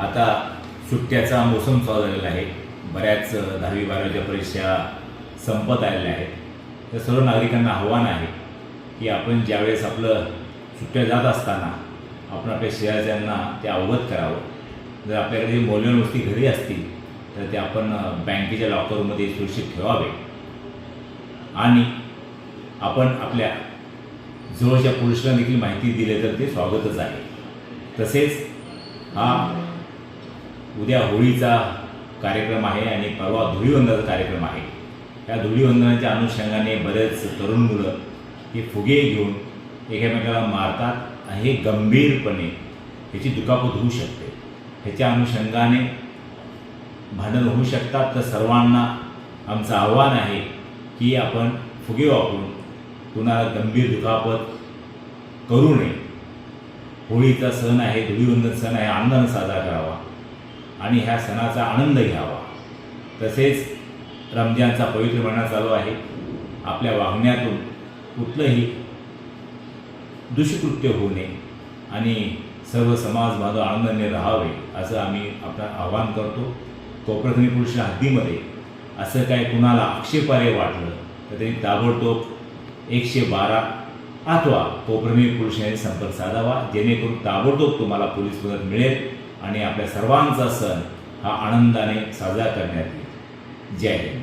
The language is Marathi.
आता सुट्ट्याचा मोसम चालू झालेला आहे. बऱ्याच दहावी बारावीच्या परीक्षा संपत आलेल्या आहेत. तर सर्व नागरिकांना आव्हान आहे की आपण ज्यावेळेस आपलं सुट्ट्या जात असताना आपण आपल्या शेजाऱ्यांना ते अवगत करावं. जर आपल्याकडे मौल्यवान वस्ती घरी असतील तर ते आपण बँकेच्या लॉकरमध्ये सुरक्षित ठेवावे. आणि आपण आपल्या जवळच्या पुरुषांना देखील माहिती दिली तर ते स्वागतच आहे. तसेच हा उद्या होळीचा कार्यक्रम आहे आणि परवा धुळीवंदनाचा कार्यक्रम आहे. या धुळीवंदनाच्या अनुषंगाने बरेच तरुण मुलं हे फुगे घेऊन एकमेकाला मारतात आणि हे गंभीरपणे ह्याची दुखापत होऊ शकते. ह्याच्या अनुषंगाने भांडण होऊ शकतात. तर सर्वांना आमचं आव्हान आहे की आपण फुगे वापरून कुणाला गंभीर दुखापत करू नये. होळीचा सण आहे धुळीवंदन सण आहे आनंदानं साजरा करावा आणि ह्या सणाचा आनंद घ्यावा. तसेच रमजानचा पवित्र महिना चालू आहे. आपल्या वागण्यातून कुठलंही दुष्कृत्य होऊ नये आणि सर्व समाज बांधव आनंदाने राहावे असं आम्ही आपलं आवाहन करतो. कोपरखनी पुरुष हद्दीमध्ये असं काय कुणाला आक्षेपार्ह वाटलं तर त्यांनी ताबडतोब एकशे बारा अथवा कोपरखनी पुरुषांनी संपर्क साधावा जेणेकरून ताबडतोब तुम्हाला पोलीस मदत मिळेल आणि आपल्या सर्वांचा सण हा आनंदाने साजरा करण्यात येईल. जय हिंद.